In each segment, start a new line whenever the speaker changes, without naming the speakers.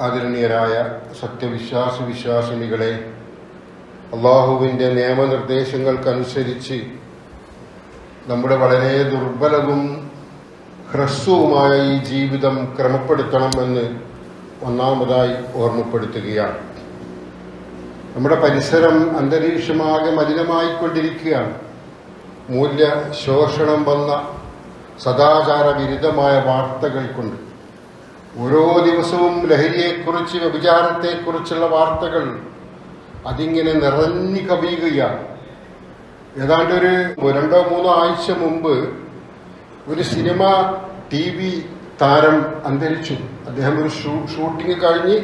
ആദരണീയരായ സത്യവിശ്വാസ വിശ്വാസിനികളെ അള്ളാഹുവിന്റെ നിയമനിർദ്ദേശങ്ങൾക്കനുസരിച്ച് നമ്മുടെ വളരെ ദുർബലവും ഹ്രസ്വവുമായ ഈ ജീവിതം ക്രമപ്പെടുത്തണമെന്ന് ഒന്നാമതായി ഓർമ്മപ്പെടുത്തുകയാണ്. നമ്മുടെ പരിസരം അന്തരീക്ഷമാകെ മലിനമായിക്കൊണ്ടിരിക്കുകയാണ്. മൂല്യ ശോഷണം വന്ന സദാചാര വിരുദ്ധമായ വാർത്തകൾ കൊണ്ട് ഓരോ ദിവസവും ലഹരിയെക്കുറിച്ച് വ്യഭിചാരത്തെക്കുറിച്ചുള്ള വാർത്തകൾ അതിങ്ങനെ നിറഞ്ഞു കവിയുകയാണ്. ഏതാണ്ട് ഒരു രണ്ടോ മൂന്നോ ആഴ്ച മുമ്പ് ഒരു സിനിമ ടി വി താരം അന്തരിച്ചു. അദ്ദേഹം ഒരു ഷൂട്ടിംഗ് കഴിഞ്ഞ്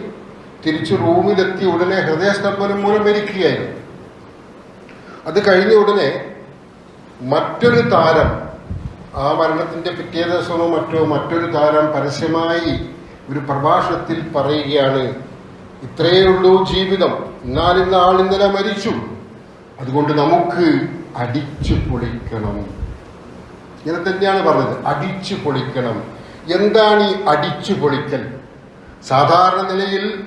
തിരിച്ച് റൂമിലെത്തി ഉടനെ ഹൃദയസ്തംഭനം മൂലം മരിക്കുകയായിരുന്നു. അത് കഴിഞ്ഞ ഉടനെ മറ്റൊരു താരം ആ മരണത്തിന്റെ പിറ്റേ ദിവസമോ മറ്റോ മറ്റൊരു താരം പരസ്യമായി ഒരു പ്രഭാഷണത്തിൽ പറയുകയാണ് ഇത്രയേ ഉള്ളൂ ജീവിതം. എന്നാലിന്ന് ആൾ ഇന്നലെ മരിച്ചു. അതുകൊണ്ട് നമുക്ക് അടിച്ചു പൊളിക്കണം. ഇങ്ങനെ തന്നെയാണ് പറഞ്ഞത് അടിച്ചു പൊളിക്കണം. എന്താണ് ഈ അടിച്ചു പൊളിക്കൽ? സാധാരണ നിലയിൽ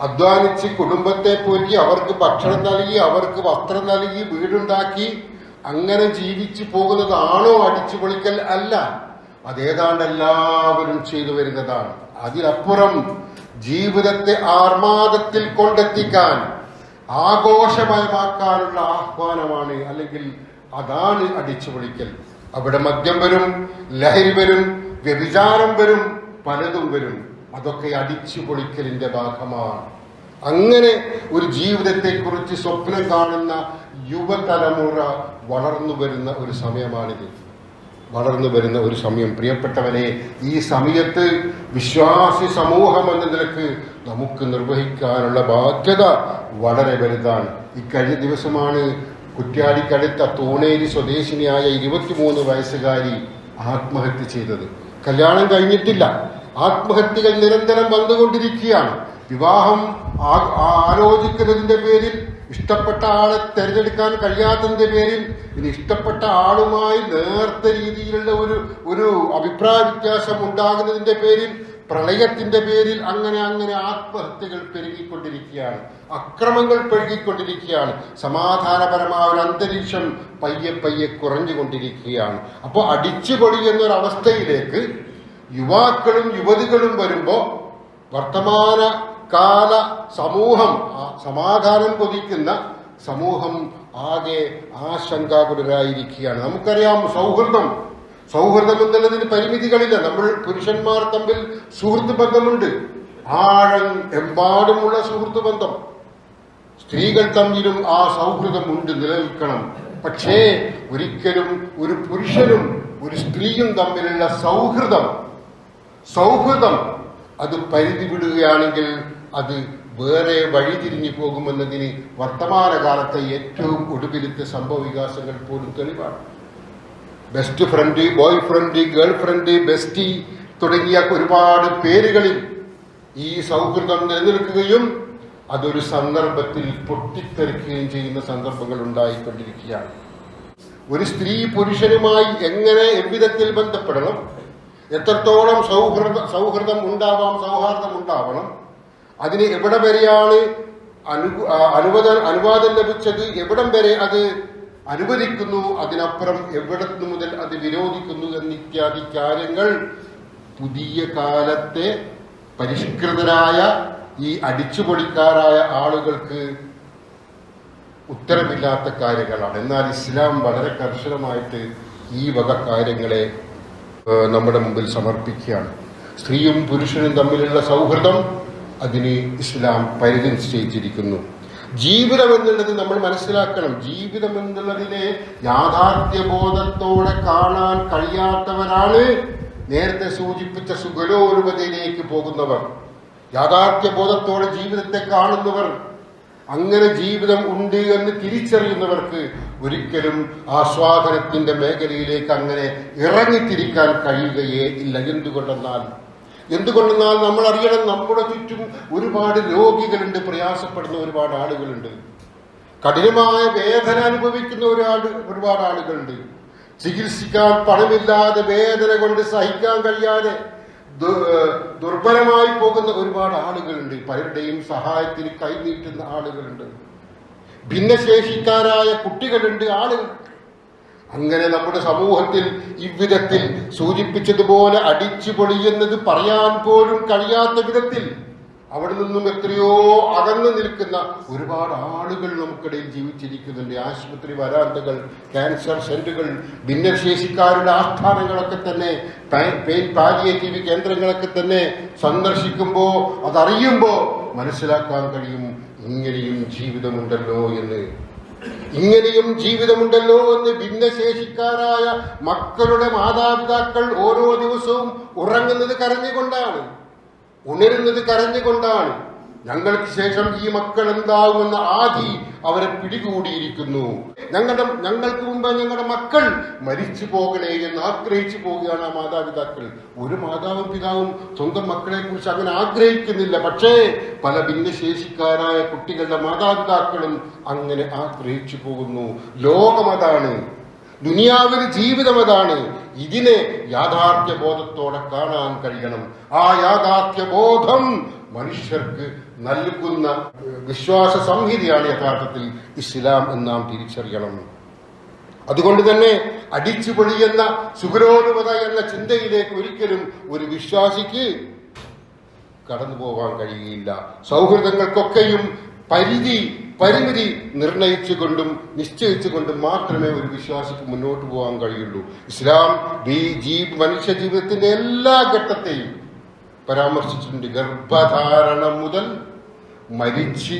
അധ്വാനിച്ച് കുടുംബത്തെ പോറ്റി അവർക്ക് ഭക്ഷണം നൽകി അവർക്ക് വസ്ത്രം നൽകി വീടുണ്ടാക്കി അങ്ങനെ ജീവിച്ചു പോകുന്നതാണോ അടിച്ചു പൊളിക്കൽ? അല്ല. അതേതാണ്ട് എല്ലാവരും ചെയ്തു വരുന്നതാണ്. അതിനപ്പുറം ജീവിതത്തെ ആർമാദത്തിൽ കൊണ്ടെത്തിക്കാൻ ആഘോഷമയമാക്കാനുള്ള ആഹ്വാനമാണ് അല്ലെങ്കിൽ അതാണ് അടിച്ചു പൊളിക്കൽ അവിടെ മദ്യം വരും ലഹരി വരും വ്യഭിചാരം വരും പലതും വരും. അതൊക്കെ അടിച്ചു പൊളിക്കലിന്റെ ഭാഗമാണ്. അങ്ങനെ ഒരു ജീവിതത്തെക്കുറിച്ച് സ്വപ്നം കാണുന്ന യുവതലമുറ വളർന്നു വരുന്ന ഒരു സമയമാണിത്. വളർന്നു വരുന്ന ഒരു സമയം. പ്രിയപ്പെട്ടവനെ ഈ സമയത്ത് വിശ്വാസി സമൂഹം എന്ന നിലയ്ക്ക് നമുക്ക് നിർവഹിക്കാനുള്ള ബാധ്യത വളരെ വലുതാണ്. ഇക്കഴിഞ്ഞ ദിവസമാണ് കുറ്റ്യാടിക്കടുത്ത തൂണേരി സ്വദേശിനിയായ ഇരുപത്തിമൂന്ന് വയസ്സുകാരി ആത്മഹത്യ ചെയ്തത്. കല്യാണം കഴിഞ്ഞിട്ടില്ല. ആത്മഹത്യകൾ നിരന്തരം വന്നുകൊണ്ടിരിക്കുകയാണ്. വിവാഹം ആ- ആ- ആലോചിക്കുന്നതിന്റെ പേരിൽ ഇഷ്ടപ്പെട്ട ആളെ തെരഞ്ഞെടുക്കാൻ കഴിയാത്തതിന്റെ പേരിൽ ഇനി ഇഷ്ടപ്പെട്ട ആളുമായി നേർത്ത രീതിയിലുള്ള ഒരു ഒരു അഭിപ്രായ വ്യത്യാസം ഉണ്ടാകുന്നതിന്റെ പേരിൽ പ്രളയത്തിന്റെ പേരിൽ അങ്ങനെ അങ്ങനെ ആത്മഹത്യകൾ പെരുകിക്കൊണ്ടിരിക്കുകയാണ്. അക്രമങ്ങൾ പെരുകിക്കൊണ്ടിരിക്കുകയാണ്. സമാധാനപരമായ ഒരു അന്തരീക്ഷം പയ്യെ പയ്യെ കുറഞ്ഞുകൊണ്ടിരിക്കുകയാണ്. അപ്പോൾ അടിച്ചുപൊളി എന്നൊരവസ്ഥയിലേക്ക് യുവാക്കളും യുവതികളും വരുമ്പോൾ വർത്തമാന കാല സമൂഹം സമാധാനം കൊതിക്കുന്ന സമൂഹം ആകെ ആശങ്കാകുലരായിരിക്കുകയാണ്. നമുക്കറിയാം സൗഹൃദം. സൗഹൃദം എന്നുള്ളതിന് പരിമിതികളില്ല. നമ്മൾ പുരുഷന്മാർ തമ്മിൽ സുഹൃത്ത് ബന്ധമുണ്ട്. ആഴം എമ്പാടുമുള്ള സുഹൃത്ത് ബന്ധം. സ്ത്രീകൾ തമ്മിലും ആ സൗഹൃദം ഉണ്ട് നിലനിൽക്കണം. പക്ഷേ ഒരിക്കലും ഒരു പുരുഷനും ഒരു സ്ത്രീയും തമ്മിലുള്ള സൗഹൃദം സൗഹൃദം അത് പരിധി വിടുകയാണെങ്കിൽ അത് വേറെ വഴിതിരിഞ്ഞു പോകുമെന്നതിന് വർത്തമാനകാലത്തെ ഏറ്റവും ഒടുവിലത്തെ സംഭവ വികാസങ്ങൾ പോലും തെളിവാണ്. Best friend boy friend girl friend bestie തുടങ്ങിയ ഒരുപാട് പേരുകളിൽ ഈ സൗഹൃദം നിലനിൽക്കുകയും അതൊരു സന്ദർഭത്തിൽ പൊട്ടിത്തെറിക്കുകയും ചെയ്യുന്ന സന്ദർഭങ്ങൾ ഉണ്ടായിക്കൊണ്ടിരിക്കുകയാണ്. ഒരു സ്ത്രീ പുരുഷനുമായി എങ്ങനെ എവിധത്തിൽ ബന്ധപ്പെടണം? എത്രത്തോളം സൗഹൃദ സൗഹൃദം ഉണ്ടാവാം സൗഹാർദ്ദം ഉണ്ടാവണം? അതിന് എവിടെ വരെയാണ് അനു അനുവദ അനുവാദം ലഭിച്ചത്? എവിടം വരെ അത് അനുവദിക്കുന്നു? അതിനപ്പുറം എവിടത്തു മുതൽ അത് വിരോധിക്കുന്നു എന്നിത്യാദി കാര്യങ്ങൾ പുതിയ കാലത്തെ പരിഷ്കൃതരായ ഈ അടിച്ചുപൊളിക്കാരായ ആളുകൾക്ക് ഉത്തരമില്ലാത്ത കാര്യങ്ങളാണ്. എന്നാൽ ഇസ്ലാം വളരെ കർശനമായിട്ട് ഈ വക കാര്യങ്ങളെ നമ്മുടെ മുമ്പിൽ സമർപ്പിക്കുകയാണ്. സ്ത്രീയും പുരുഷനും തമ്മിലുള്ള സൗഹൃദം അതിന് ഇസ്ലാം പരിധി നിശ്ചയിച്ചിരിക്കുന്നു. ജീവിതം എന്നുള്ളത് നമ്മൾ മനസ്സിലാക്കണം. ജീവിതം എന്നുള്ളതിനെ യാഥാർത്ഥ്യബോധത്തോടെ കാണാൻ കഴിയാത്തവരാണ് നേരത്തെ സൂചിപ്പിച്ച സുഗലോലുപതയിലേക്ക് പോകുന്നവർ. യാഥാർത്ഥ്യബോധത്തോടെ ജീവിതത്തെ കാണുന്നവർ. അങ്ങനെ ജീവിതം ഉണ്ട് എന്ന് തിരിച്ചറിയുന്നവർക്ക് ഒരിക്കലും ആസ്വാദനത്തിന്റെ മേഖലയിലേക്ക് അങ്ങനെ ഇറങ്ങിത്തിരിക്കാൻ കഴിയുകയേ ഇല്ല. എന്തുകൊണ്ടെന്നാൽ എന്തുകൊണ്ടെന്നാൽ നമ്മൾ അറിയണം നമ്മുടെ ചുറ്റും ഒരുപാട് രോഗികളുണ്ട് പ്രയാസപ്പെടുന്ന ഒരുപാട് ആളുകളുണ്ട്. കഠിനമായ വേദന അനുഭവിക്കുന്ന ഒരാൾ ഒരുപാട് ആളുകളുണ്ട്. ചികിത്സിക്കാൻ പണമില്ലാതെ വേദന കൊണ്ട് സഹിക്കാൻ കഴിയാതെ ദുർബലമായി പോകുന്ന ഒരുപാട് ആളുകളുണ്ട്. പലരുടെയും സഹായത്തിന് കൈനീട്ടുന്ന ആളുകളുണ്ട്. ഭിന്നശേഷിക്കാരായ കുട്ടികളുണ്ട് ആളുകൾ അങ്ങനെ നമ്മുടെ സമൂഹത്തിൽ ഇவ்விധത്തിൽ സൂചിപ്പിച്ചതുപോലെ അടിച്ചു പൊളിയുന്നത് പറയാൻ പോലും കഴിയാത്ത വിധത്തിൽ അവിടെ നിന്നും എത്രയോ അകന്നു നിൽക്കുന്ന ഒരുപാട് ആളുകൾ നമുക്കിടയിൽ ജീവിച്ചിരിക്കുന്നുണ്ട്. ആശുപത്രി വരാന്തകൾ ക്യാൻസർ സെന്ററുകൾ ഭിന്നശേഷിക്കാരുടെ ആസ്ഥാനങ്ങളൊക്കെ തന്നെ പാലിയേറ്റീവ് കേന്ദ്രങ്ങളൊക്കെ തന്നെ സന്ദർശിക്കുമ്പോൾ അതറിയുമ്പോൾ മനസ്സിലാക്കാൻ കഴിയും ഇങ്ങനെയും ജീവിതമുണ്ടല്ലോ എന്ന്. ഇങ്ങനെയും ജീവിതമുണ്ടല്ലോ എന്ന് ഭിന്നശേഷിക്കാരായ മക്കളുടെ മാതാപിതാക്കൾ ഓരോ ദിവസവും ഉറങ്ങുന്നത് കരഞ്ഞുകൊണ്ടാണ് ഉണരുന്നത് കരഞ്ഞുകൊണ്ടാണ്. ഞങ്ങൾക്ക് ശേഷം ഈ മക്കൾ എന്താകുമെന്ന ആദി അവരെ പിടികൂടിയിരിക്കുന്നു. ഞങ്ങളുടെ ഞങ്ങൾക്ക് മുമ്പ് ഞങ്ങളുടെ മക്കൾ മരിച്ചു പോകണേ എന്ന് ആഗ്രഹിച്ചു പോവുകയാണ് ആ മാതാപിതാക്കൾ. ഒരു മാതാവും പിതാവും സ്വന്തം മക്കളെ കുറിച്ച് അങ്ങനെ ആഗ്രഹിക്കുന്നില്ല. പക്ഷേ പല ഭിന്നശേഷിക്കാരായ കുട്ടികളുടെ മാതാപിതാക്കളും അങ്ങനെ ആഗ്രഹിച്ചു പോകുന്നു. ലോകം അതാണ്. ദുനിയാവിന് ജീവിതം അതാണ്. ഇതിനെ യാഥാർത്ഥ്യ ബോധത്തോടെ കാണാൻ കഴിയണം. ആ യാഥാർത്ഥ്യ ബോധം മനുഷ്യർക്ക് നൽകുന്ന വിശ്വാസ സംഹിതയാണ് യഥാർത്ഥത്തിൽ ഇസ്ലാം എന്ന് നാം തിരിച്ചറിയണം. അതുകൊണ്ട് തന്നെ അടിച്ചു പൊളിയെന്ന സുഖരോനുമത എന്ന ചിന്തയിലേക്ക് ഒരിക്കലും ഒരു വിശ്വാസിക്ക് കടന്നു പോകാൻ കഴിയില്ല സൗഹൃദങ്ങൾക്കൊക്കെയും പരിധി പരിമിതി നിർണയിച്ചുകൊണ്ടും നിശ്ചയിച്ചുകൊണ്ടും മാത്രമേ ഒരു വിശ്വാസിക്ക് മുന്നോട്ട് പോകാൻ കഴിയുള്ളൂ. ഇസ്ലാം മനുഷ്യ ജീവിതത്തിന്റെ എല്ലാ ഘട്ടത്തെയും പരാമർശിച്ചിട്ടുണ്ട്. ഗർഭധാരണം മുതൽ മരിച്ച്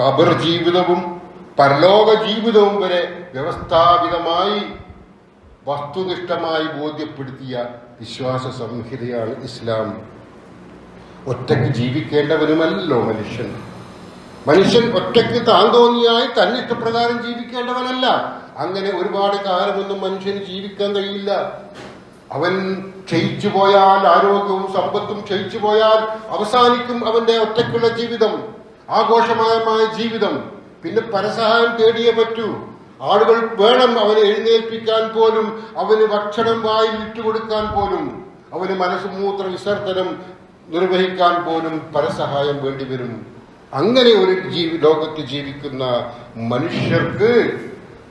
കബർ ജീവിതവും പരലോക ജീവിതവും വരെ വ്യവസ്ഥാപിതമായി വസ്തുനിഷ്ഠമായി ബോധ്യപ്പെടുത്തിയ വിശ്വാസ സംഹിതയാണ് ഇസ്ലാം. ഒറ്റയ്ക്ക് ജീവിക്കേണ്ടവനുമല്ലോ മനുഷ്യൻ. മനുഷ്യൻ ഒറ്റയ്ക്ക് താന്തോന്നിയായി തന്നെ ഇഷ്ടപ്രകാരം ജീവിക്കേണ്ടവനല്ല. അങ്ങനെ ഒരുപാട് കാലമൊന്നും മനുഷ്യന് ജീവിക്കാൻ കഴിയില്ല. അവൻ ക്ഷയിച്ചു പോയാൽ ആരോഗ്യവും സമ്പത്തും ക്ഷയിച്ചു പോയാൽ അവസാനിക്കും അവന്റെ ഒറ്റയ്ക്കുള്ള ജീവിതം ആഘോഷമായ ജീവിതം. പിന്നെ പരസഹായം തേടിയേ പറ്റൂ. ആളുകൾ വേണം അവനെ എഴുന്നേൽപ്പിക്കാൻ പോലും അവന് ഭക്ഷണം വായിൽ ഇട്ടുകൊടുക്കാൻ പോലും. അവന് മനസ്സുമൂത്ര വിസർജനം നിർവഹിക്കാൻ പോലും പരസഹായം വേണ്ടിവരും അങ്ങനെ ഒരു ജീവി ലോകത്ത് ജീവിക്കുന്ന മനുഷ്യർക്ക്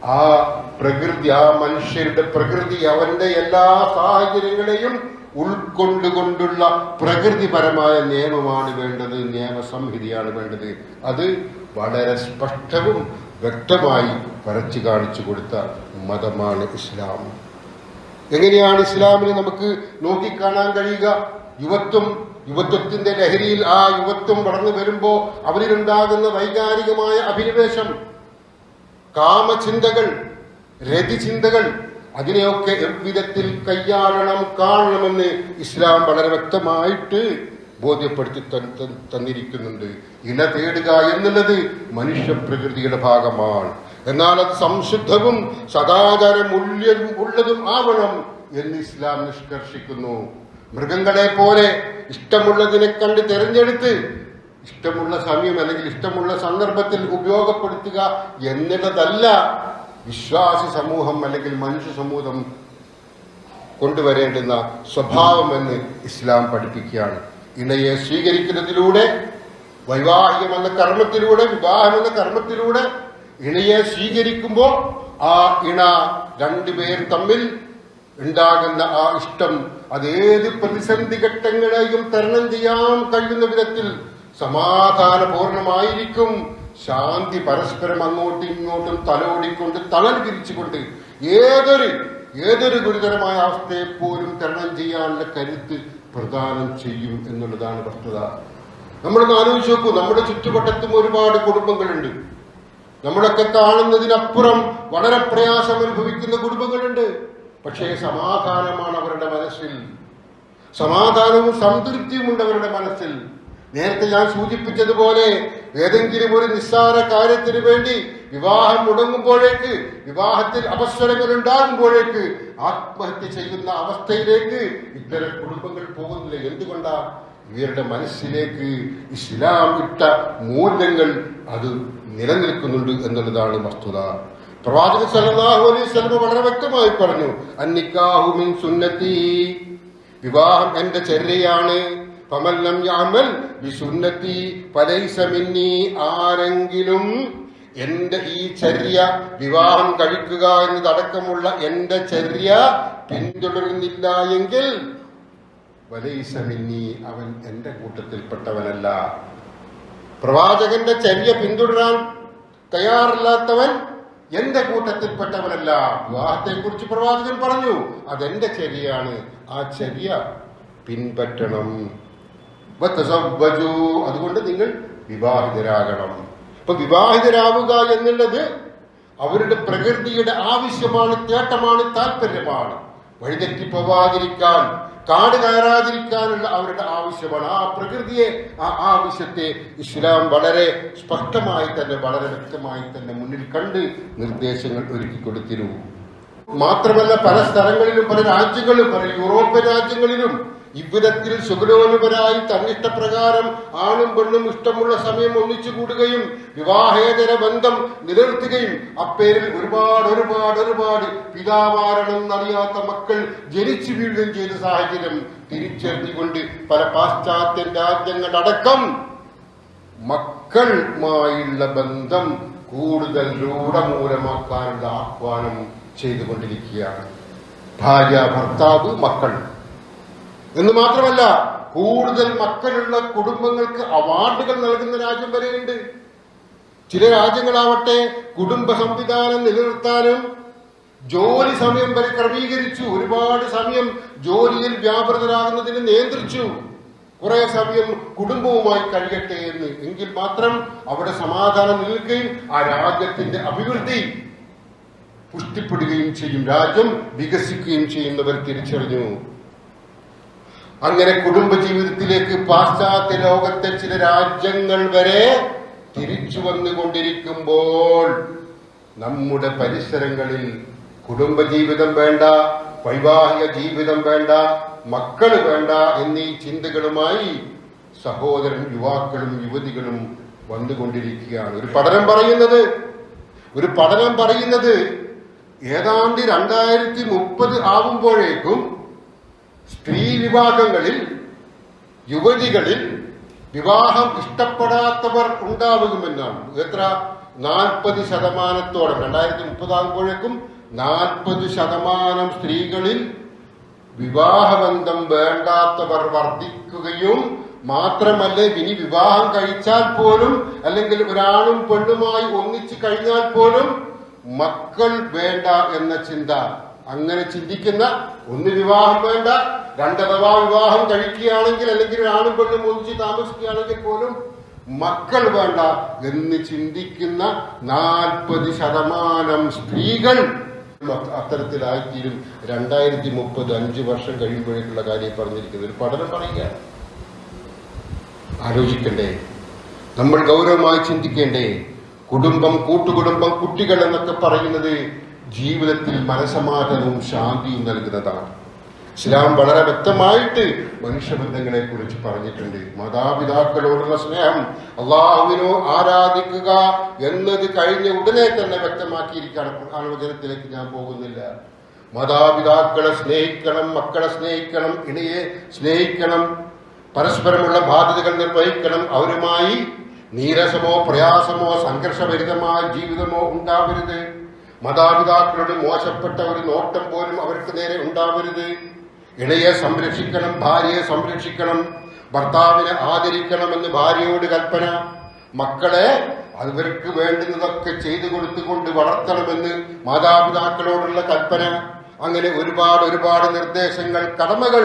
ആ പ്രകൃതി ആ മനുഷ്യരുടെ പ്രകൃതി അവന്റെ എല്ലാ സാഹചര്യങ്ങളെയും ഉൾക്കൊണ്ടുകൊണ്ടുള്ള പ്രകൃതിപരമായ നിയമമാണ് വേണ്ടത് നിയമസംഹിതയാണ് വേണ്ടത്. അത് വളരെ സ്പഷ്ടവും വ്യക്തമായി വരച്ചു കാണിച്ചു കൊടുത്ത മതമാണ് ഇസ്ലാം. എങ്ങനെയാണ് ഇസ്ലാമിനെ നമുക്ക് നോക്കിക്കാണാൻ കഴിയുക? യുവത്വം യുവത്വത്തിന്റെ ലഹരിയിൽ ആ യുവത്വം വളർന്നു വരുമ്പോ അവരിലുണ്ടാകുന്ന വൈകാരികമായ അഭിനിവേശം കാമചിന്തകൾ രതിചിന്തകൾ അതിനെയൊക്കെ എവിധത്തിൽ കൈയാളണം കാണണമെന്ന് ഇസ്ലാം വളരെ വ്യക്തമായിട്ട് ബോധ്യപ്പെടുത്തി തന്നിരിക്കുന്നുണ്ട്. ഇല തേടുക എന്നുള്ളത് മനുഷ്യപ്രകൃതിയുടെ ഭാഗമാണ്. എന്നാൽ അത് സംശുദ്ധവും സദാചാര മൂല്യം ഉള്ളതും ആവണം എന്ന് ഇസ്ലാം നിഷ്കർഷിക്കുന്നു. മൃഗങ്ങളെ പോലെ ഇഷ്ടമുള്ളതിനെ കണ്ട് തിരഞ്ഞെടുത്ത് ഇഷ്ടമുള്ള സമയം അല്ലെങ്കിൽ ഇഷ്ടമുള്ള സന്ദർഭത്തിൽ ഉപയോഗപ്പെടുത്തുക എന്നുള്ളതല്ല വിശ്വാസി സമൂഹം അല്ലെങ്കിൽ മനുഷ്യ സമൂഹം കൊണ്ടുവരേണ്ടുന്ന സ്വഭാവമെന്ന് ഇസ്ലാം പഠിപ്പിക്കുകയാണ്. ഇണയെ സ്വീകരിക്കുന്നതിലൂടെ വൈവാഹികം എന്ന കർമ്മത്തിലൂടെ വിവാഹം എന്ന കർമ്മത്തിലൂടെ ഇണയെ സ്വീകരിക്കുമ്പോൾ ആ ഇണ രണ്ടുപേർ തമ്മിൽ ഉണ്ടാകുന്ന ആ ഇഷ്ടം അതേത് പ്രതിസന്ധി ഘട്ടങ്ങളെയും തരണം ചെയ്യാൻ കഴിയുന്ന വിധത്തിൽ സമാധാനപൂർണമായിരിക്കും. ശാന്തി പരസ്പരം അങ്ങോട്ടും ഇങ്ങോട്ടും തലോടിക്കൊണ്ട് തളൽ പിരിച്ചുകൊണ്ട് ഏതൊരു ഏതൊരു ഗുരുതരമായ അവസ്ഥയെ പോലും തരണം ചെയ്യാനുള്ള കരുത്ത് പ്രദാനം ചെയ്യും എന്നുള്ളതാണ് വസ്തുത. നമ്മളൊന്ന് ആലോചിച്ച് നോക്കൂ. നമ്മുടെ ചുറ്റുവട്ടത്തും ഒരുപാട് കുടുംബങ്ങളുണ്ട്. നമ്മളൊക്കെ കാണുന്നതിനപ്പുറം വളരെ പ്രയാസം അനുഭവിക്കുന്ന കുടുംബങ്ങളുണ്ട്. പക്ഷേ സമാധാനമാണ് അവരുടെ മനസ്സിൽ. സമാധാനവും സംതൃപ്തിയും ഉണ്ട് അവരുടെ മനസ്സിൽ. നേരത്തെ ഞാൻ സൂചിപ്പിച്ചതുപോലെ ഏതെങ്കിലും ഒരു നിസ്സാര കാര്യത്തിന് വേണ്ടി വിവാഹം മുടങ്ങുമ്പോഴേക്ക് വിവാഹത്തിൽ അപസ്വരങ്ങൾ ഉണ്ടാകുമ്പോഴേക്ക് ആത്മഹത്യ ചെയ്യുന്ന അവസ്ഥയിലേക്ക് ഇത്തരം കുടുംബങ്ങൾ പോകുന്നില്ല. എന്തുകൊണ്ടാ? ഇവരുടെ മനസ്സിലേക്ക് ഇസ്ലാം ഇട്ട മൂല്യങ്ങൾ അത് നിലനിൽക്കുന്നുണ്ട് എന്നുള്ളതാണ് വസ്തുത. പ്രവാചകൻ സല്ലല്ലാഹു അലൈഹി വസല്ലം വളരെ വ്യക്തമായി പറഞ്ഞു അന്നിക്കാഹു മിൻ സുന്നത്തി. വിവാഹം എന്റെ ചര്യയാണ് ഫമല്ലം യഅമൽ വിസുന്നത്തി ഫലൈസ മിന്നി ആരെങ്കിലും എന്റെ ഈ ചര്യ വിവാഹം കഴിക്കുക എന്നതടക്കമുള്ള എന്റെ ചര്യ പിന്തുടരുന്നില്ല എങ്കിൽ വലൈസ മിന്നി അവൻ എന്റെ കൂട്ടത്തിൽപ്പെട്ടവനല്ല. പ്രവാചകന്റെ ചര്യ പിന്തുടരാൻ തയ്യാറില്ലാത്തവൻ എന്റെ കൂട്ടത്തിൽപ്പെട്ടവനല്ല. വിവാഹത്തെ കുറിച്ച് പ്രവാചകൻ പറഞ്ഞു അതെന്റെ ചര്യയാണ് ആ ചര്യ പിൻപറ്റണം. അതുകൊണ്ട് നിങ്ങൾ വിവാഹിതരാകണം. ഇപ്പൊ വിവാഹിതരാവുക എന്നുള്ളത് അവരുടെ പ്രകൃതിയുടെ ആവശ്യമാണ് തേട്ടമാണ് താല്പര്യമാണ്. വഴിതെറ്റി പോവാതിരിക്കാൻ കാട് കയറാതിരിക്കാനുള്ള അവരുടെ ആവശ്യമാണ്. ആ പ്രകൃതിയെ ആ ആവശ്യത്തെ ഇസ്ലാം വളരെ സ്പഷ്ടമായി തന്നെ വളരെ വ്യക്തമായി തന്നെ മുന്നിൽ കണ്ട് നിർദ്ദേശങ്ങൾ ഒരുക്കി കൊടുത്തിരുന്നു. മാത്രമല്ല പല സ്ഥലങ്ങളിലും പല രാജ്യങ്ങളിലും പല യൂറോപ്യൻ രാജ്യങ്ങളിലും ഇவ்விധത്തിൽ സുഗലോലുപരായി തന്നിഷ്ടപ്രകാരം ആണും പെണ്ണും ഇഷ്ടമുള്ള സമയം ഒന്നിച്ചു കൂടുകയും വിവാഹേതര ബന്ധം നിലനിർത്തുകയും അപ്പേരിൽ ഒരുപാട് ഒരുപാട് ഒരുപാട് പിതാവാരണം എന്നറിയാത്ത മക്കൾ ജനിച്ചു വീഴുകയും ചെയ്ത സാഹചര്യം തിരിച്ചറിഞ്ഞുകൊണ്ട് പല പാശ്ചാത്യ രാജ്യങ്ങളടക്കം മക്കളുമായുള്ള ബന്ധം കൂടുതൽ രൂഢമൂലമാക്കാനുള്ള ആഹ്വാനം ചെയ്തുകൊണ്ടിരിക്കുകയാണ്. ഭാര്യ ഭർത്താവ് മക്കൾ. എന്ന് മാത്രമല്ല കൂടുതൽ മക്കളുള്ള കുടുംബങ്ങൾക്ക് അവാർഡുകൾ നൽകുന്ന രാജ്യം വരെയുണ്ട്. ചില രാജ്യങ്ങളാവട്ടെ കുടുംബ സംവിധാനം നിലനിർത്താനും ജോലി സമയം വരെ ക്രമീകരിച്ചു. ഒരുപാട് സമയം ജോലിയിൽ വ്യാപൃതരാകുന്നതിന് നിയന്ത്രിച്ചു. കുറെ സമയം കുടുംബവുമായി കഴിയട്ടെ എന്ന്. എങ്കിൽ മാത്രം അവിടെ സമാധാനം നിൽക്കുകയും ആ രാജ്യത്തിന്റെ അഭിവൃദ്ധി പുഷ്ടിപ്പെടുകയും ചെയ്യും. രാജ്യം വികസിക്കുകയും ചെയ്യുന്നവർ തിരിച്ചറിഞ്ഞു. അങ്ങനെ കുടുംബജീവിതത്തിലേക്ക് പാശ്ചാത്യ ലോകത്തെ ചില രാജ്യങ്ങൾ വരെ തിരിച്ചു വന്നുകൊണ്ടിരിക്കുമ്പോൾ നമ്മുടെ പരിസരങ്ങളിൽ കുടുംബജീവിതം വേണ്ട വൈവാഹിക ജീവിതം വേണ്ട മക്കൾ വേണ്ട എന്നീ ചിന്തകളുമായി സഹോദരൻ യുവാക്കളും യുവതികളും വന്നുകൊണ്ടിരിക്കുകയാണ്. ഒരു പഠനം പറയുന്നത് ഒരു പഠനം പറയുന്നത് ഏതാണ്ട് രണ്ടായിരത്തി മുപ്പത് ആവുമ്പോഴേക്കും സ്ത്രീ വിഭാഗങ്ങളിൽ യുവതികളിൽ വിവാഹം ഇഷ്ടപ്പെടാത്തവർ ഉണ്ടാവുമെന്നാണ് എത്ര? നാൽപ്പത് ശതമാനത്തോളം. രണ്ടായിരത്തി മുപ്പതാകുമ്പോഴേക്കും നാൽപ്പത് ശതമാനം സ്ത്രീകളിൽ വിവാഹബന്ധം വേണ്ടാത്തവർ വർദ്ധിക്കുകയും മാത്രമല്ല ഇനി വിവാഹം കഴിച്ചാൽ പോലും അല്ലെങ്കിൽ ഒരാളും പെണ്ണുമായി ഒന്നിച്ചു കഴിഞ്ഞാൽ പോലും മക്കൾ വേണ്ട എന്ന ചിന്ത. അങ്ങനെ ചിന്തിക്കുന്ന ഒന്ന് വിവാഹം വേണ്ട രണ്ടഥവാ വിവാഹം കഴിക്കുകയാണെങ്കിൽ അല്ലെങ്കിൽ ആണും പെണ്ണും ഒന്നിച്ച് താമസിക്കുകയാണെങ്കിൽ പോലും മക്കൾ വേണ്ട എന്ന് ചിന്തിക്കുന്ന നാൽപ്പത് ശതമാനം സ്ത്രീകൾ അത്തരത്തിലായിത്തീരും. രണ്ടായിരത്തി മുപ്പത് അഞ്ച് വർഷം കഴിയുമ്പോഴേക്കുള്ള കാര്യം പറഞ്ഞിരിക്കുന്നത്. ഒരു പഠനം പറയുകയാണ് ആലോചിക്കണ്ടേ. നമ്മൾ ഗൗരവമായി ചിന്തിക്കേണ്ടേ. കുടുംബം കൂട്ടുകുടുംബം കുട്ടികൾ എന്നൊക്കെ പറയുന്നത് ജീവിതത്തിൽ മനസമാധാനവും ശാന്തിയും നൽകുന്നതാണ്. ഇസ്ലാം വളരെ വ്യക്തമായിട്ട് മനുഷ്യബന്ധങ്ങളെ കുറിച്ച് പറഞ്ഞിട്ടുണ്ട് മാതാപിതാക്കളോടുള്ള സ്നേഹം അള്ളാഹുവിനോ ആരാധിക്കുക എന്നത് കഴിഞ്ഞ ഉടനെ തന്നെ വ്യക്തമാക്കിയിരിക്കുകയാണ്. ഖുർആൻ വചനത്തിലേക്ക് ഞാൻ പോകുന്നില്ല. മാതാപിതാക്കളെ സ്നേഹിക്കണം മക്കളെ സ്നേഹിക്കണം ഇണയെ സ്നേഹിക്കണം പരസ്പരമുള്ള ബാധ്യതകൾ നിർവഹിക്കണം. അവരുമായി നീരസമോ പ്രയാസമോ സംഘർഷഭരിതമായ ജീവിതമോ ഉണ്ടാവരുത്. മാതാപിതാക്കളുടെ മോശപ്പെട്ട ഒരു നോട്ടം പോലും അവർക്ക് നേരെ ഉണ്ടാവരുത്. ഇണയെ സംരക്ഷിക്കണം ഭാര്യയെ സംരക്ഷിക്കണം ഭർത്താവിനെ ആദരിക്കണമെന്ന് ഭാര്യയോട് കൽപ്പന. മക്കളെ അവർക്ക് വേണ്ടുന്നതൊക്കെ ചെയ്തു കൊടുത്തുകൊണ്ട് വളർത്തണമെന്ന് മാതാപിതാക്കളോടുള്ള കൽപ്പന. അങ്ങനെ ഒരുപാട് ഒരുപാട് നിർദ്ദേശങ്ങൾ കടമകൾ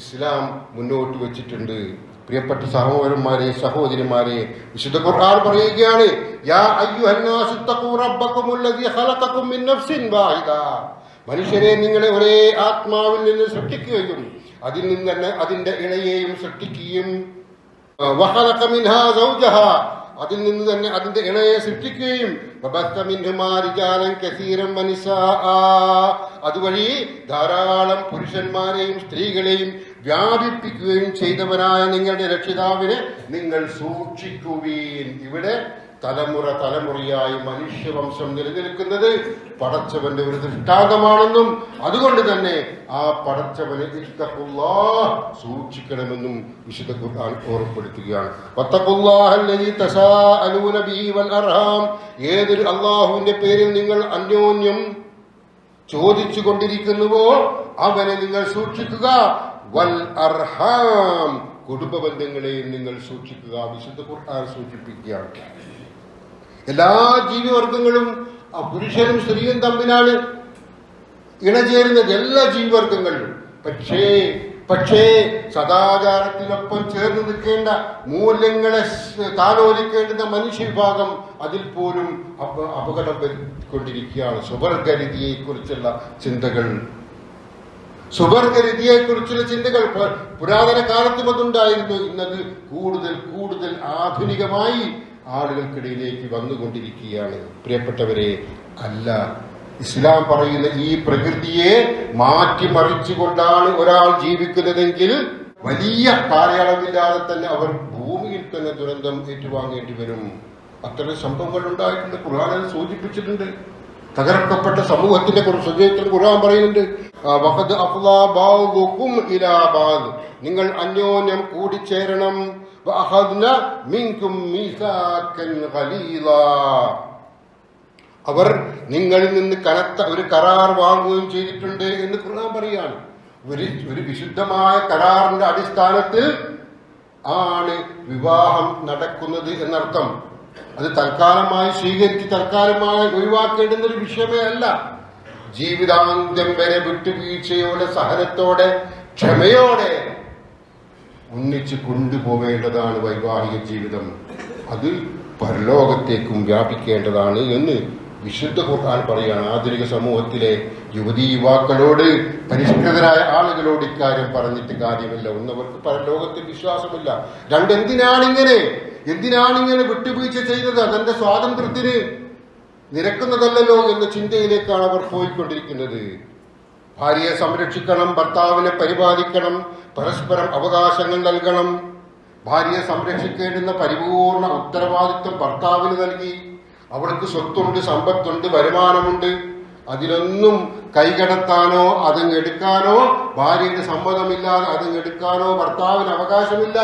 ഇസ്ലാം മുന്നോട്ട് വെച്ചിട്ടുണ്ട്. പ്രിയപ്പെട്ട സഹോദരന്മാരെ സഹോദരിമാരെ വിശുദ്ധ ഖുർആൻ പറയുകയാണ് യാ അയ്യുഹന്നാസു തഖൂ റബ്ബകും റബ്ബക്കുമുല്ലദീ ഖലഖകും മിൻ നഫ്സിൻ വാഹിദ. മനുഷ്യരെ നിങ്ങളെ ഒരേ ആത്മാവിൽ നിന്ന് സൃഷ്ടിക്കുകയും അതിൽ നിന്ന് തന്നെ അതിന്റെ ഇണയെയും സൃഷ്ടിക്കുകയും വഖലഖ മിൻഹാ സൗജഹ. അതിൽ നിന്ന് തന്നെ അതിന്റെ ഇണയെ സൃഷ്ടിക്കുകയും അതുവഴി ധാരാളം പുരുഷന്മാരെയും സ്ത്രീകളെയും വ്യാപിപ്പിക്കുകയും ചെയ്തവരായ നിങ്ങളുടെ രക്ഷിതാവിനെ നിങ്ങൾ സൂക്ഷിക്കുവീൻ. ഇവിടെ തലമുറ തലമുറയായി മനുഷ്യവംശം നിലനിൽക്കുന്നത് പടച്ചവന്റെ ഒരു ദൃഷ്ടാന്തമാണെന്നും അതുകൊണ്ട് തന്നെ ആ പടച്ചവനെ ഇഷ്ടക്കുള്ള സൂക്ഷിക്കണമെന്നും വിശുദ്ധ ഖുർആൻ ഓർമ്മപ്പെടുത്തുകയാണ്. ഏതൊരു അള്ളാഹുവിന്റെ പേരിൽ നിങ്ങൾ അന്യോന്യം ചോദിച്ചു കൊണ്ടിരിക്കുന്നുവോ അവനെ നിങ്ങൾ സൂക്ഷിക്കുക. വൽ അർഹാം. കുടുംബ ബന്ധങ്ങളെയും നിങ്ങൾ സൂക്ഷിക്കുക. വിശുദ്ധ ഖുർആൻ സൂചിപ്പിക്കുകയാണ്. എല്ലാ ജീവിവർഗങ്ങളും പുരുഷനും സ്ത്രീയും തമ്മിലാണ് ഇണചേരുന്നത് എല്ലാ ജീവിവർഗങ്ങളിലും പക്ഷേ പക്ഷേ സദാചാരത്തിനൊപ്പം ചേർന്ന് നിൽക്കേണ്ട മൂല്യങ്ങളെ താലോലിക്കേണ്ടുന്ന മനുഷ്യവിഭാഗം അതിൽ പോലും അപ- അപകടം വരുത്തിക്കൊണ്ടിരിക്കുകയാണ് സുവർഗരിതിയെ കുറിച്ചുള്ള ചിന്തകൾ സുവർഗരിതിയെ കുറിച്ചുള്ള ചിന്തകൾ പുരാതന കാലത്തും അതുണ്ടായിരുന്നു. ഇന്നത് കൂടുതൽ കൂടുതൽ ആധുനികമായി ആളുകൾക്കിടയിലേക്ക് വന്നുകൊണ്ടിരിക്കുകയാണ്. പ്രിയപ്പെട്ടവരെ അല്ല ഇസ്ലാം പറയുന്ന ഈ പ്രകൃതിയെ മാറ്റിമറിച്ചുകൊണ്ടാണ് ഒരാൾ ജീവിക്കുന്നതെങ്കിൽ വലിയ കാലയളവില്ലാതെ തന്നെ അവർ ഭൂമിയിൽ തന്നെ ദുരന്തം ഏറ്റുവാങ്ങേണ്ടി വരും. അത്തരം സംഭവങ്ങൾ ഉണ്ടായിട്ടുണ്ട് ഖുർആനിൽ സൂചിപ്പിച്ചിട്ടുണ്ട്. തകർക്കപ്പെട്ട സമൂഹത്തിന്റെ കുറിച്ച് സുജയത്തിൽ ഖുർആൻ പറയുന്നുണ്ട്. നിങ്ങൾ അന്യോന്യം കൂടിച്ചേരണം. അവർ നിങ്ങളിൽ നിന്ന് കനത്ത ഒരു കരാർ വാങ്ങുകയും ചെയ്തിട്ടുണ്ട് എന്ന് ഖുർആൻ പറയാണ് ഒരു ഒരു വിശുദ്ധമായ കരാറിന്റെ അടിസ്ഥാനത്തിൽ ആണ് വിവാഹം നടക്കുന്നത് എന്നർത്ഥം അത് തൽക്കാലമായി സ്വീകരിച്ച് തൽക്കാലമായി ഒഴിവാക്കേണ്ടുന്ന ഒരു വിഷയമേ അല്ല. ജീവിതാന്ത്യം വരെ വിട്ടുവീഴ്ചയോടെ സഹനത്തോടെ ക്ഷമയോടെ ഒന്നിച്ച് കൊണ്ടുപോവേണ്ടതാണ് വൈവാഹിക ജീവിതം. അത് പരലോകത്തേക്കും വ്യാപിക്കേണ്ടതാണ് എന്ന് വിശുദ്ധ ഖുർആൻ പറയുകയാണ്. ആധുനിക സമൂഹത്തിലെ യുവതി യുവാക്കളോട് പരിഷ്കൃതരായ ആളുകളോട് ഇക്കാര്യം പറഞ്ഞിട്ട് കാര്യമില്ല. ഒന്നവർക്ക് പരലോകത്തിൽ വിശ്വാസമില്ല. രണ്ടെന്തിനാണിങ്ങനെ എന്തിനാണിങ്ങനെ വിട്ടുവീഴ്ച ചെയ്തത് തന്റെ സ്വാതന്ത്ര്യത്തിന് നിരക്കുന്നതല്ലോ എന്ന ചിന്തയിലേക്കാണ് അവർ പോയിക്കൊണ്ടിരിക്കുന്നത്. ഭാര്യയെ സംരക്ഷിക്കണം ഭർത്താവിനെ പരിപാലിക്കണം പരസ്പരം അവകാശങ്ങൾ നൽകണം. ഭാര്യയെ സംരക്ഷിക്കേണ്ടുന്ന പരിപൂർണ ഉത്തരവാദിത്വം ഭർത്താവിന് നൽകി. അവൾക്ക് സ്വത്തുണ്ട് സമ്പത്തുണ്ട് വരുമാനമുണ്ട്. അതിലൊന്നും കൈകടത്താനോ അതങ്ങെടുക്കാനോ ഭാര്യയുടെ സമ്മതമില്ലാതെ അതങ്ങെടുക്കാനോ ഭർത്താവിന് അവകാശമില്ല.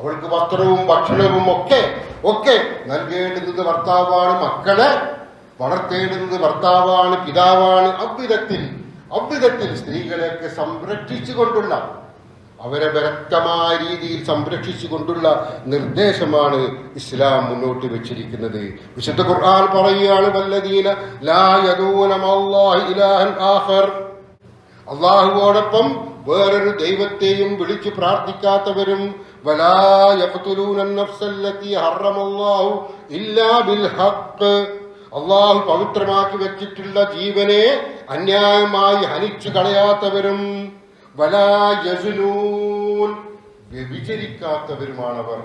അവൾക്ക് വസ്ത്രവും ഭക്ഷണവും ഒക്കെ ഒക്കെ നൽകേണ്ടുന്നത് ഭർത്താവാണ് മക്കളെ വളർത്തേണ്ടുന്നത് ഭർത്താവാണ് പിതാവാണ്. അവിധത്തിൽ അവിധത്തിൽ സ്ത്രീകളെയൊക്കെ സംരക്ഷിച്ചുകൊണ്ടുള്ള അവരെ വ്യക്തമായ രീതിയിൽ സംരക്ഷിച്ചുകൊണ്ടുള്ള നിർദ്ദേശമാണ് ഇസ്ലാം മുന്നോട്ട് വെച്ചിരിക്കുന്നത്. വിശുദ്ധ ഖുർആൻ പറയുകയാണ് വല്ലദീന ലാ യദൂന ഇലാഹൻ ആഖർ. അള്ളാഹുവോടൊപ്പം വേറൊരു ദൈവത്തെയും വിളിച്ചു പ്രാർത്ഥിക്കാത്തവരും വലാ യഖ്തുലൂന അൻ-നഫ്സല്ലതി ഹറമല്ലാഹു ഇല്ലാ ബിൽ ഹഖ്. അള്ളാഹു പവിത്രമാക്കി വെച്ചിട്ടുള്ള ജീവനെ അന്യായമായി ഹനിച്ചു കളയാത്തവരും വലാ യസ്നൂൻ. വ്യഭിചരിക്കാത്തവരുമാണവർ.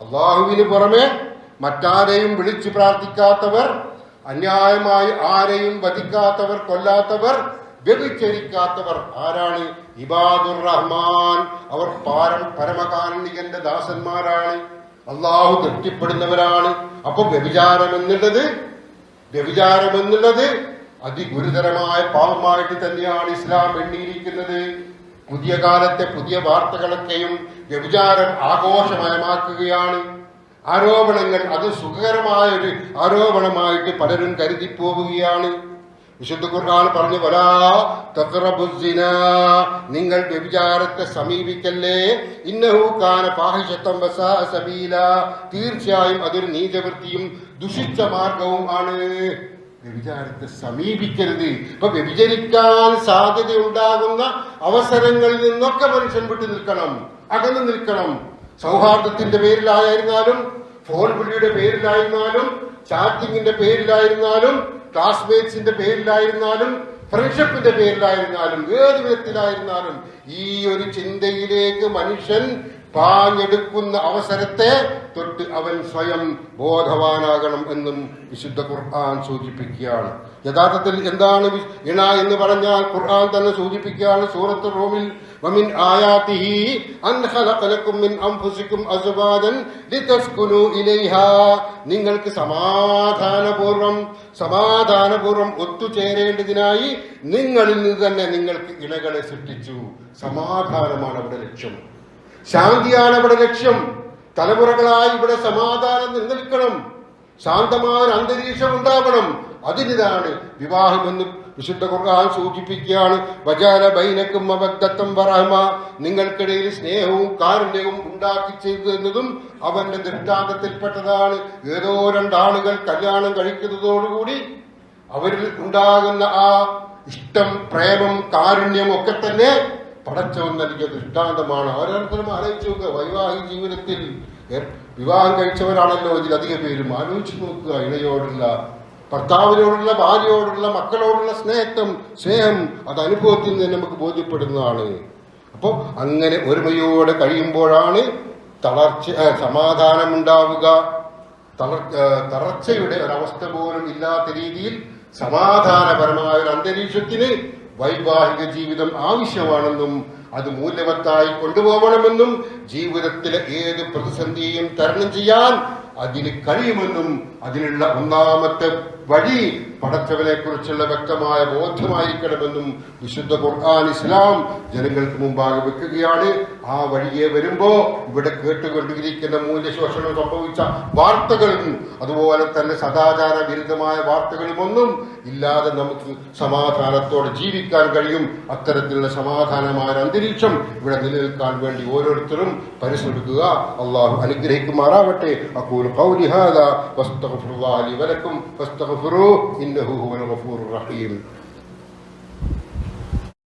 അള്ളാഹുവിന് പുറമെ മറ്റാരെയും വിളിച്ചു പ്രാർത്ഥിക്കാത്തവർ അന്യായമായി ആരെയും വധിക്കാത്തവർ കൊല്ലാത്തവർ വ്യഭിചരിക്കാത്തവർ ആരാണ്? ഇബാദുർ റഹ്മാൻ. അവർ പാരം പരമകാരുണികന്റെ ദാസന്മാരാണ്. അള്ളാഹു തൃപ്തിപ്പെടുന്നവരാണ്. അപ്പൊ വ്യഭിചാരം എന്നുള്ളത് വ്യഭിചാരം എന്നുള്ളത് അതിഗുരുതരമായ പാപമായിട്ട് തന്നെയാണ് ഇസ്ലാം എണ്ണിയിരിക്കുന്നത്. പുതിയ കാലത്തെ പുതിയ വാർത്തകളൊക്കെയും വ്യഭിചാരം ആഘോഷമയമാക്കുകയാണ്. ആരോപണങ്ങൾ അത് സുഖകരമായ ഒരു ആരോപണമായിട്ട് പലരും കരുതിപ്പോവുകയാണ് വിശുദ്ധ ഖുർആൻ പറഞ്ഞു വലാ നിങ്ങൾ വ്യഭിചാരത്തെ സമീപിക്കല്ലേ? ഇന്നഹു കാന ഫാഹിഷത്തം വസാ സബീല. തീർച്ചയായും അതൊരു നീചവൃത്തിയും ദുഷിച്ച മാർഗവും ആണ്. വ്യഭിചാരത്തെ സമീപിക്കരുത്. ഇപ്പൊ വ്യഭിചരിക്കാൻ സാധ്യത ഉണ്ടാകുന്ന അവസരങ്ങളിൽ നിന്നൊക്കെ മനുഷ്യൻ വിട്ടു നിൽക്കണം. അകന്നു നിൽക്കണം. സൗഹാർദ്ദത്തിന്റെ പേരിലായിരുന്നാലും ഫോൺ വിളിയുടെ പേരിലായിരുന്നാലും ചാറ്റിങ്ങിന്റെ പേരിലായിരുന്നാലും ക്ലാസ്മേറ്റ്സിന്റെ പേരിലായിരുന്നാലും ഫ്രണ്ട്ഷിപ്പിന്റെ പേരിലായിരുന്നാലും ഏത് വിധത്തിലായിരുന്നാലും ഈ ഒരു ചിന്തയിലേക്ക് മനുഷ്യൻ പാഞ്ഞെടുക്കുന്ന അവസരത്തെ തൊട്ട് അവൻ സ്വയം ബോധവാനാകണം എന്നും വിശുദ്ധ ഖുർആൻ സൂചിപ്പിക്കുകയാണ്. യഥാർത്ഥത്തിൽ എന്താണ് ഇണ എന്ന് പറഞ്ഞാൽ ഖുർആൻ തന്നെ സൂചിപ്പിക്കുകയാണ് സൂറത്ത് റൂമിൽ വമിൻ أن അൻ لكم മിൻ അൻഫുസിക്കും أزواجا لتسكنوا ഇലൈഹാ നിങ്ങൾക്ക് സമാധാനപൂർവം സമാധാനപൂർവം ഒത്തുചേരേണ്ടതിനായി നിങ്ങളിൽ നിന്ന് തന്നെ നിങ്ങൾക്ക് ഇണകളെ സൃഷ്ടിച്ചു. സമാധാനമാണ് അവിടെ ലക്ഷ്യം. ശാന്തിയാണ് അവിടെ ലക്ഷ്യം. തലമുറകളായി ഇവിടെ സമാധാനം നിലനിൽക്കണം. ശാന്തമായ ഒരു അന്തരീക്ഷം ഉണ്ടാവണം. അതിനിതാണ് വിവാഹമെന്ന് വിശുദ്ധ ഖുർആൻ സൂചിപ്പിക്കുകയാണ്. വജാല ബൈനക്കും അബദ്ധത്തം വറഹമ. നിങ്ങൾക്കിടയിൽ സ്നേഹവും കാരുണ്യവും ഉണ്ടാക്കി ചെയ്തു എന്നതും അവന്റെ ദൃഷ്ടാന്തത്തിൽപ്പെട്ടതാണ്. ഏതോ രണ്ടാളുകൾ കല്യാണം കഴിക്കുന്നതോടുകൂടി അവരിൽ ഉണ്ടാകുന്ന ആ ഇഷ്ടം പ്രേമം കാരുണ്യം ഒക്കെ തന്നെ പടച്ചവൻ നൽകിയ ദൃഷ്ടാന്തമാണ്. ഓരോരുത്തരും ആലോചിച്ച് നോക്കുക വൈവാഹിക ജീവിതത്തിൽ വിവാഹം കഴിച്ചവരാണല്ലോ ഇതിലധികം പേരും. ആലോചിച്ച് നോക്കുക. ഇണയോടുള്ള ഭർത്താവിനോടുള്ള ഭാര്യയോടുള്ള മക്കളോടുള്ള സ്നേഹത്വം സ്നേഹം അത് അനുഭവത്തിൽ നിന്ന് നമുക്ക് ബോധ്യപ്പെടുന്നതാണ്. അപ്പോൾ അങ്ങനെ ഒരുമയോടെ കഴിയുമ്പോഴാണ് തളർച്ച സമാധാനം സമാധാനമുണ്ടാവുക. ഏ, തളർച്ചയുടെ ഒരവസ്ഥ പോലും ഇല്ലാത്ത രീതിയിൽ സമാധാനപരമായ ഒരു അന്തരീക്ഷത്തിന് വൈവാഹിക ജീവിതം ആവശ്യമാണെന്നും അത് മൂല്യവത്തായി കൊണ്ടുപോകണമെന്നും ജീവിതത്തിലെ ഏത് പ്രതിസന്ധിയും തരണം ചെയ്യാൻ അതിന് കഴിയുമെന്നും അതിനുള്ള ഒന്നാമത്തെ വഴി പടച്ചവനെ കുറിച്ചുള്ള വ്യക്തമായ ബോധ്യമായിരിക്കണമെന്നും വിശുദ്ധ ഖുർആൻ ഇസ്ലാം ജനങ്ങൾക്ക് മുമ്പാകെ വെക്കുകയാണ്. ആ വഴിയെ വരുമ്പോ ഇവിടെ കേട്ടുകൊണ്ടിരിക്കുന്ന മൂല്യശോഷണം സംഭവിച്ച വാർത്തകളും അതുപോലെ തന്നെ സദാചാര വിരുദ്ധമായ വാർത്തകളും ഒന്നും ഇല്ലാതെ നമുക്ക് സമാധാനത്തോടെ ജീവിക്കാൻ കഴിയും. അത്തരത്തിലുള്ള സമാധാനമായ അന്തരീക്ഷം ഇവിടെ നിലനിൽക്കാൻ വേണ്ടി ഓരോരുത്തരും പരിശ്രമിക്കുക. അള്ളാഹു അനുഗ്രഹിക്കുമാറാവട്ടെ. أقول قولي هذا واستغفر الله لي ولكم فاستغفروه إنه هو الغفور الرحيم.